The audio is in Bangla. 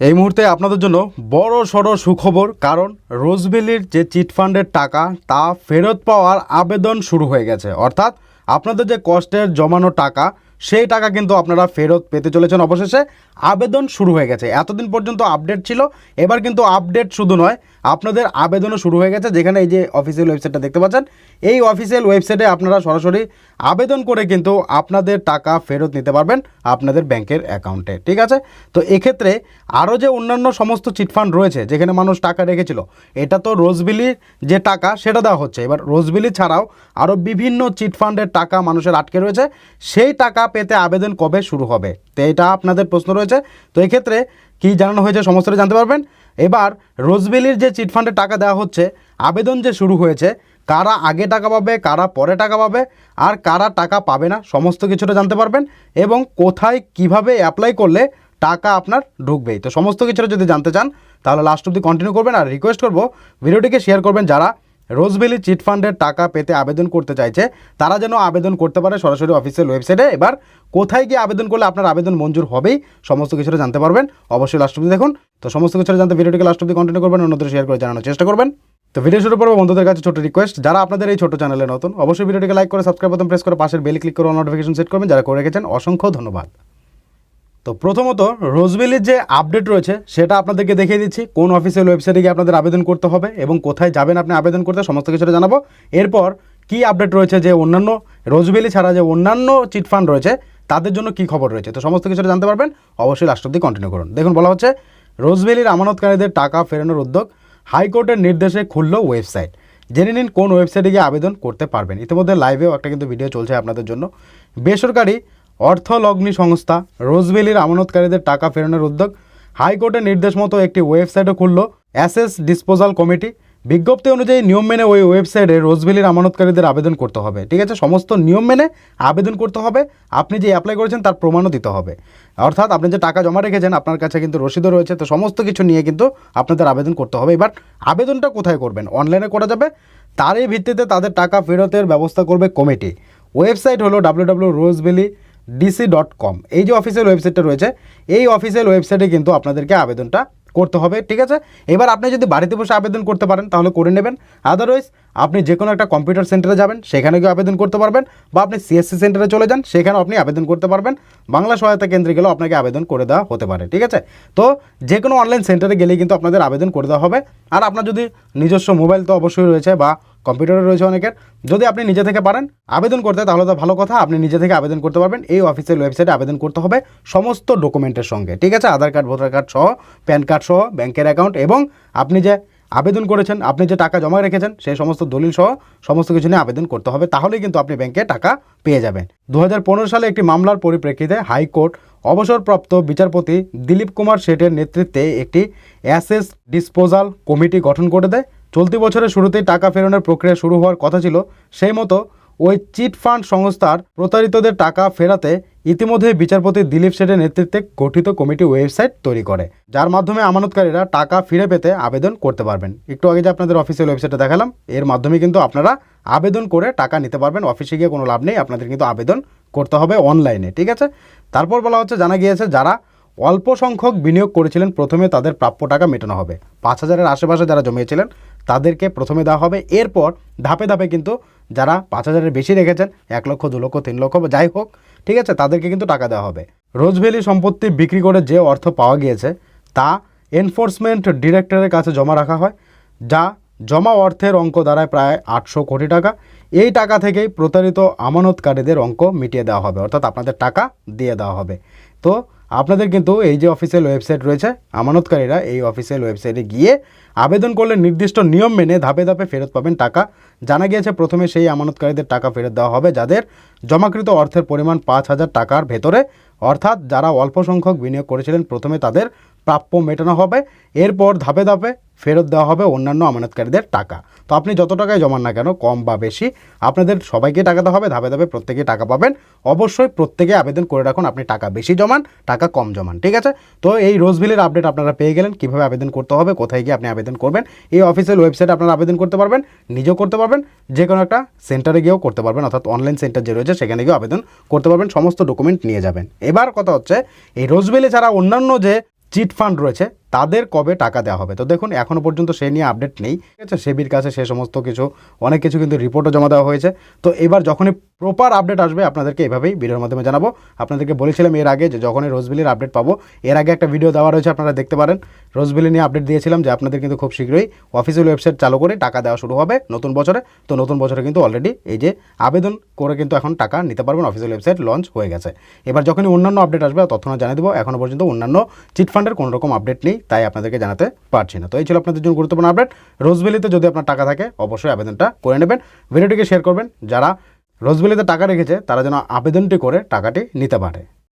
এই মুহূর্তে আপনাদের জন্য বড় সড় সুখবর, কারণ রোজভ্যালির যে চিটফান্ডের টাকা, তা ফেরত পাওয়ার আবেদন শুরু হয়ে গেছে। অর্থাৎ আপনাদের যে কষ্টের জমানো টাকা, সেই টাকা কিন্তু আপনারা ফেরত পেতে চলেছেন অবশেষে। আবেদন শুরু হয়ে গেছে। এতদিন পর্যন্ত আপডেট ছিল। এবার কিন্তু আপডেট শুধু নয় আপনাদের আবেদনও শুরু হয়ে গেছে, যেখানে এই যে অফিসিয়াল ওয়েবসাইটটা দেখতে পাচ্ছেন, এই অফিসিয়াল ওয়েবসাইটে আপনারা সরাসরি আবেদন করে কিন্তু আপনাদের টাকা ফেরত নিতে পারবেন আপনাদের ব্যাংকের অ্যাকাউন্টে ঠিক আছে? তো এক্ষেত্রে আরও যে অন্যান্য সমস্ত চিটফান্ড রয়েছে, যেখানে মানুষ টাকা রেখেছিল, এটা তো রোজবিলির যে টাকা, সেটা দেওয়া হচ্ছে। এবার রোজবিলি ছাড়াও আরও বিভিন্ন চিটফান্ডের টাকা মানুষের আটকে রয়েছে, সেই টাকা পেতে আবেদন কবে শুরু হবে? তো এটা আপনাদের প্রশ্ন রয়েছে। তো এক্ষেত্রে কী জানানো হয়েছে সমস্তটা জানতে পারবেন। এবার রোজবেলির যে চিটফান্ডে টাকা দেওয়া হচ্ছে, আবেদন যে শুরু হয়েছে, কারা আগে টাকা পাবে, কারা পরে টাকা পাবে, আর কারা টাকা পাবে না, সমস্ত কিছুটা জানতে পারবেন এবং কোথায় কীভাবে অ্যাপ্লাই করলে টাকা আপনার ঢুকবেই। তো সমস্ত কিছুটা যদি জানতে চান, তাহলে লাস্ট অব্দি কন্টিনিউ করবেন আর রিকোয়েস্ট করব, ভিডিওটিকে শেয়ার করবেন যারা রোজভ্যালি চিটফান্ডের টাকা পেতে আবেদন করতে চাইছে, তারা যেন আবেদন করতে পারে সরাসরি অফিসিয়াল ওয়েবসাইটে এবার কোথায় গিয়ে আবেদন করলে আপনার আবেদন মঞ্জুর হবেই, সমস্ত কিছুটা জানতে পারবেন। অবশ্যই লাস্ট অব্দি দেখুন। তো সমস্ত কিছুটা জানতে ভিডিওটিকে লাস্ট অব্দি কন্টিনিউ করবেন, অন্যদের শেয়ার করে জানানোর চেষ্টা করবেন। তো ভিডিও শুরু করব বন্ধুদের কাছে ছোট রিকোয়েস্ট যারা আপনাদের এই ছোট চ্যানেলে নতুন, অবশ্যই ভিডিওটিকে লাইক করে সাবস্ক্রাইব বাটন প্রেস করে পাশের বেল ক্লিক করে নোটিফিকেশন সেট করবেন। যারা করে রেখেছেন, অসংখ্য ধন্যবাদ। তো প্রথমত রোজবেলির যে আপডেট রয়েছে, সেটা আপনাদেরকে দেখিয়ে দিচ্ছি। কোন অফিসিয়াল ওয়েবসাইটে গিয়ে আপনাদের আবেদন করতে হবে এবং কোথায় যাবেন আপনি আবেদন করতে সমস্ত কিছুটা জানাব। এরপর, কি আপডেট রয়েছে যে অন্যান্য রোজবেলি ছাড়া যে অন্যান্য চিটফান্ড রয়েছে, তাদের জন্য কি খবর রয়েছে? তো সমস্ত কিছুটা জানতে পারবেন। অবশ্যই লাস্ট অব্দি কন্টিনিউ করুন। দেখুন, বলা হচ্ছে রোজবেলির আমানতকারীদের টাকা ফেরানোর উদ্যোগ হাইকোর্টের নির্দেশে খুলল ওয়েবসাইট। জেনে নিন কোন ওয়েবসাইটে গিয়ে আবেদন করতে পারবেন। ইতিমধ্যে লাইভেও একটা কিন্তু ভিডিও চলছে আপনাদের জন্য। বেসরকারি অর্থলগ্নি সংস্থা রোজভ্যালির আমানতকারীদের টাকা ফেরানোর উদ্যোগ হাইকোর্টের নির্দেশ মতো একটি ওয়েবসাইটও খুলল। অ্যাসেস ডিসপোজাল কমিটি বিজ্ঞপ্তি অনুযায়ী নিয়ম মেনে ওই ওয়েবসাইটে রোজভ্যালির আমানতকারীদের আবেদন করতে হবে। ঠিক আছে? সমস্ত নিয়ম মেনে আবেদন করতে হবে। আপনি যে অ্যাপ্লাই করেছেন তার প্রমাণও দিতে হবে। অর্থাৎ আপনি যে টাকা জমা রেখেছেন, আপনার কাছে কিন্তু রসিদও রয়েছে। তো সমস্ত কিছু নিয়ে কিন্তু আপনাদের আবেদন করতে হবে। এবার আবেদনটা কোথায় করবেন? অনলাইনে করা যাবে। তারই ভিত্তিতে তাদের টাকা ফেরতের ব্যবস্থা করবে কমিটি। ওয়েবসাইট হলো W W Rosevalley DC dot com এই যে অফিসিয়াল ওয়েবসাইটটা রয়েছে, এই অফিসিয়াল ওয়েবসাইটে কিন্তু আপনাদেরকে আবেদনটা করতে হবে, ঠিক আছে? এবার আপনি যদি বাড়িতে বসে আবেদন করতে পারেন, তাহলে করে নেবেন। আদারওয়াইজ আপনি যে কোনো একটা কম্পিউটার সেন্টারে যাবেন, সেখানে গিয়ে আবেদন করতে পারবেন, বা আপনি সিএসসি সেন্টারে চলে যান, সেখানেও আপনি আবেদন করতে পারবেন। বাংলা সহায়তা কেন্দ্রে গেলেও আপনাকে আবেদন করে দেওয়া হতে পারে, ঠিক আছে? তো যে কোনো অনলাইন সেন্টারে গেলেই কিন্তু আপনাদের আবেদন করে দেওয়া হবে। আর আপনার যদি নিজস্ব মোবাইল তো অবশ্যই রয়েছে, বা কম্পিউটারে রয়েছে অনেকের। যদি আপনি নিজে থেকে পারেন, আবেদন করতে, তাহলে তো ভালো কথা, আপনি নিজে থেকে আবেদন করতে পারবেন। এই অফিসের ওয়েবসাইটে আবেদন করতে হবে সমস্ত ডকুমেন্টের সঙ্গে, ঠিক আছে? আধার কার্ড ভোটার কার্ড সহ প্যান কার্ড সহ ব্যাংকের অ্যাকাউন্ট এবং আপনি যে আবেদন করেছেন, আপনি যে টাকা জমা রেখেছেন, সেই সমস্ত দলিল সহ সমস্ত কিছু নিয়ে আবেদন করতে হবে, তাহলেই কিন্তু আপনি ব্যাংকে টাকা পেয়ে যাবেন। দু হাজার পনেরো সালে একটি মামলার পরিপ্রেক্ষিতে হাইকোর্ট অবসরপ্রাপ্ত বিচারপতি দিলীপ কুমার শেঠের নেতৃত্বে একটি অ্যাসেস ডিসপোজাল কমিটি গঠন করে দেয়। চলতি বছরের শুরুতেই টাকা ফেরানোর প্রক্রিয়া শুরু হওয়ার কথা ছিল। সেই মতো ওই চিট ফান্ড সংস্থার প্রতারিতদের টাকা ফেরাতে ইতিমধ্যে বিচারপতি দিলীপ শেঠের নেতৃত্বে গঠিত কমিটি ওয়েবসাইট তৈরি করে, যার মাধ্যমে আমানতকারীরা টাকা ফিরে পেতে আবেদন করতে পারবেন। একটু আগে যে আপনাদের অফিসিয়াল ওয়েবসাইটে দেখালাম, এর মাধ্যমে কিন্তু আপনারা আবেদন করে টাকা নিতে পারবেন। অফিসে গিয়ে কোনো লাভ নেই, আপনাদের কিন্তু আবেদন করতে হবে অনলাইনে ঠিক আছে? তারপর বলা হচ্ছে, জানা গিয়েছে, যারা অল্প সংখ্যক বিনিয়োগ করেছিলেন, প্রথমে তাদের প্রাপ্য টাকা মেটানো হবে। পাঁচ হাজারের আশেপাশে যারা জমিয়েছিলেন তাদেরকে প্রথমে দেওয়া হবে। এরপর ধাপে ধাপে কিন্তু যারা পাঁচ হাজারের বেশি রেখেছেন, এক লক্ষ, দু লক্ষ, তিন লক্ষ বা যাই হোক, ঠিক আছে, তাদেরকে কিন্তু টাকা দেওয়া হবে। রোজভ্যালি সম্পত্তি বিক্রি করে যে অর্থ পাওয়া গিয়েছে, তা এনফোর্সমেন্ট ডিরেক্টরের কাছে জমা রাখা হয়, যা জমা অর্থের অঙ্ক দাঁড়ায় প্রায় আটশো কোটি টাকা। এই টাকা থেকেই প্রতারিত আমানতকারীদের অঙ্ক মিটিয়ে দেওয়া হবে, অর্থাৎ আপনাদের টাকা দিয়ে দেওয়া হবে। তো আপনাদের কিন্তু এই যে অফিসিয়াল ওয়েবসাইট রয়েছে, আমানতকারীরা এই অফিসিয়াল ওয়েবসাইটে গিয়ে আবেদন করলে নির্দিষ্ট নিয়ম মেনে ধাপে ধাপে ফেরত পাবেন টাকা। জানা গিয়েছে, প্রথমে সেই আমানতকারীদের টাকা ফেরত দেওয়া হবে, যাদের জমাকৃত অর্থের পরিমাণ পাঁচ হাজার টাকার ভেতরে। অর্থাৎ যারা অল্প সংখ্যক বিনিয়োগ করেছিলেন, প্রথমে তাদের প্রাপ্য মেটানো হবে। এরপর ধাপে ধাপে ফেরত দেওয়া হবে অন্যান্য আমানতকারীদের টাকা। তো আপনি যত টাকায় জমান না কেন, কম বা বেশি, আপনাদের সবাইকে টাকা দেওয়া হবে, ধাপে ধাপে প্রত্যেকে টাকা পাবেন। অবশ্যই প্রত্যেকে আবেদন করে রাখুন, আপনি টাকা বেশি জমান, টাকা কম জমান, ঠিক আছে? তো এই রোজবিলের আপডেট আপনারা পেয়ে গেলেন, কীভাবে আবেদন করতে হবে, কোথায় গিয়ে আপনি আবেদন করবেন, এই অফিসিয়াল ওয়েবসাইটে আপনারা আবেদন করতে পারবেন, নিজেও করতে পারবেন যে কোনো একটা সেন্টারে গিয়েও করতে পারবেন, অর্থাৎ অনলাইন সেন্টার যে রয়েছে, সেখানে গিয়েও আবেদন করতে পারবেন, সমস্ত ডকুমেন্ট নিয়ে যাবেন। এবার কথা হচ্ছে, এই রোজবেলে ছাড়া অন্যান্য যে চিট ফান্ড রয়েছে তাদের কবে টাকা দেওয়া হবে? তো দেখুন এখনও পর্যন্ত সে নিয়ে আপডেট নেই। ঠিক আছে, সেবির কাছে সে সমস্ত কিছু, অনেক কিছু কিন্তু রিপোর্টও জমা দেওয়া হয়েছে। তো এবার যখনই প্রপার আপডেট আসবে, আপনাদেরকে এভাবেই ভিডিওর মাধ্যমে জানাব। আপনাদেরকে বলেছিলাম এর আগে যে যখনই রোজবিলির আপডেট পাবো, এর আগে একটা ভিডিও দেওয়া রয়েছে, আপনারা দেখতে পারেন। রোজবিলি নিয়ে আপডেট দিয়েছিলাম যে আপনাদের কিন্তু খুব শীঘ্রই অফিসিয়াল ওয়েবসাইট চালু করে টাকা দেওয়া শুরু হবে নতুন বছরে। তো নতুন বছরে কিন্তু অলরেডি এই যে আবেদন করে কিন্তু এখন টাকা নিতে পারবেন অফিসিয়াল ওয়েবসাইট লঞ্চ হয়ে গেছে। এবার যখনই অন্যান্য আপডেট আসবে তৎক্ষণাৎ জানিয়ে দেবো এখনও পর্যন্ত অন্যান্য চিট ফান্ডের কোনো রকম আপডেট নেই। তাই আপনাদেরকে জানাতে পারছি না। তো এই ছিল আপনাদের জন্য গুরুত্বপূর্ণ আপডেট। রোজবেলিতে যদি আপনার টাকা থাকে, অবশ্যই আবেদনটা করে নেবেন। ভিডিওটিকে শেয়ার করবেন। যারা রোজবেলিতে টাকা রেখেছে, তারা যেন আবেদনটি করে টাকাটি নিতে পারে।